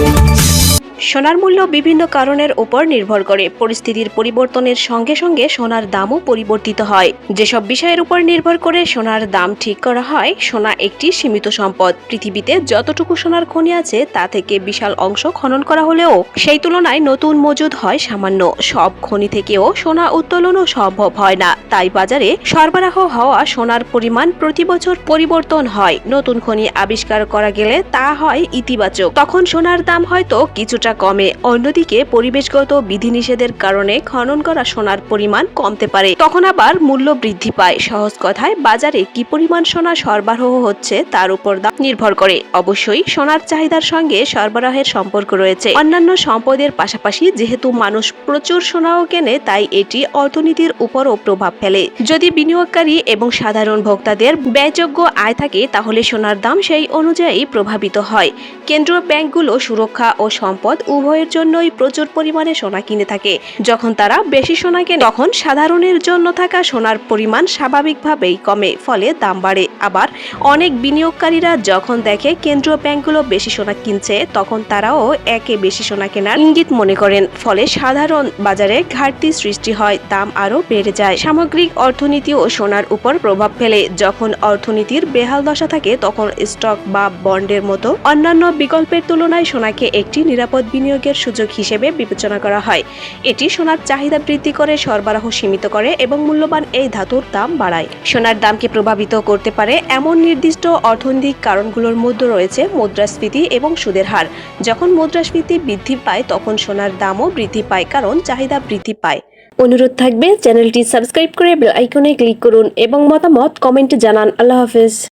Thank you. সোনার মূল্য বিভিন্ন কারণের উপর নির্ভর করে। পরিস্থিতির পরিবর্তনের সঙ্গে সঙ্গে সোনার দামও পরিবর্তিত হয়। যেসব বিষয়ের উপর নির্ভর করে সোনার দাম ঠিক করা হয়, সোনা একটি সীমিত সম্পদ। পৃথিবীতে যতটুকু সোনার খনি আছে, তা থেকে বিশাল অংশ খনন করা হলেও সেই তুলনায় নতুন মজুদ হয় সামান্য। সব খনি থেকেও সোনা উত্তোলনও সম্ভব হয় না। তাই বাজারে সরবরাহ হওয়া সোনার পরিমাণ প্রতি বছর পরিবর্তন হয়। নতুন খনি আবিষ্কার করা গেলে তা হয় ইতিবাচক। তখন সোনার দাম হয়তো কিছুটা কমে, অন্যদিকে পরিবেশগত বিধিনিষেধের কারণে খনন করা সোনার পরিমাণ কমতে পারে। তখন আবার মূল্য বৃদ্ধি পায়। সহজ কথায়, বাজারে কি পরিমাণ সোনা সরবরাহ হচ্ছে তার উপর দাম নির্ভর করে। অবশ্যই সোনার চাহিদার সঙ্গে সরবরাহের সম্পর্ক রয়েছে। অন্যান্য সম্পদের পাশাপাশি যেহেতু মানুষ প্রচুর সোনাও কেনে, তাই এটি অর্থনীতির উপরও প্রভাব ফেলে। যদি বিনিয়োগকারী এবং সাধারণ ভোক্তাদের ব্যয়যোগ্য আয় থাকে, তাহলে সোনার দাম সেই অনুযায়ী প্রভাবিত হয়। কেন্দ্রীয় ব্যাংকগুলো সুরক্ষা ও সম্পদ উভয়ের জন্যই প্রচুর পরিমাণে সোনা কিনে থাকে। যখন তারা বেশি সোনা কেনে, তখন সাধারণের জন্য থাকা সোনার পরিমাণ স্বাভাবিকভাবেই কমে, ফলে দাম বাড়ে। আবার অনেক বিনিয়োগকারীরা যখন দেখে কেন্দ্রীয় ব্যাংকগুলো বেশি সোনা কিনছে, তখন তারাও একে বেশি সোনা কেনার ইঙ্গিত মনে করেন। ফলে সাধারণ বাজারে ঘাটতি সৃষ্টি হয়, দাম আরও বেড়ে যায়। সামগ্রিক অর্থনীতি ও সোনার উপর প্রভাব ফেলে। যখন অর্থনীতির বেহাল দশা থাকে, তখন স্টক বা বন্ডের মতো অন্যান্য বিকল্পের তুলনায় সোনাকে একটি নিরাপদ বিনিয়োগের সুযোগ হিসেবে বিবেচনা করা হয়। এটি সোনার চাহিদা বৃদ্ধি করে, সরবরাহ সীমিত করে এবং মূল্যবান এই ধাতুর দাম বাড়ায়। সোনার দামকে প্রভাবিত করতে পারে এমন নির্দিষ্ট অর্থনৈতিক কারণগুলোর মধ্যে রয়েছে মুদ্রাস্ফীতি এবং সুদের হার। যখন মুদ্রাস্ফীতি বৃদ্ধি পায়, তখন সোনার দামও বৃদ্ধি পায়, কারণ চাহিদা বৃদ্ধি পায়। অনুরোধ থাকবে চ্যানেলটি সাবস্ক্রাইব করে বেল আইকনে ক্লিক করুন এবং মতামত কমেন্টে জানান। আল্লাহ হাফেজ।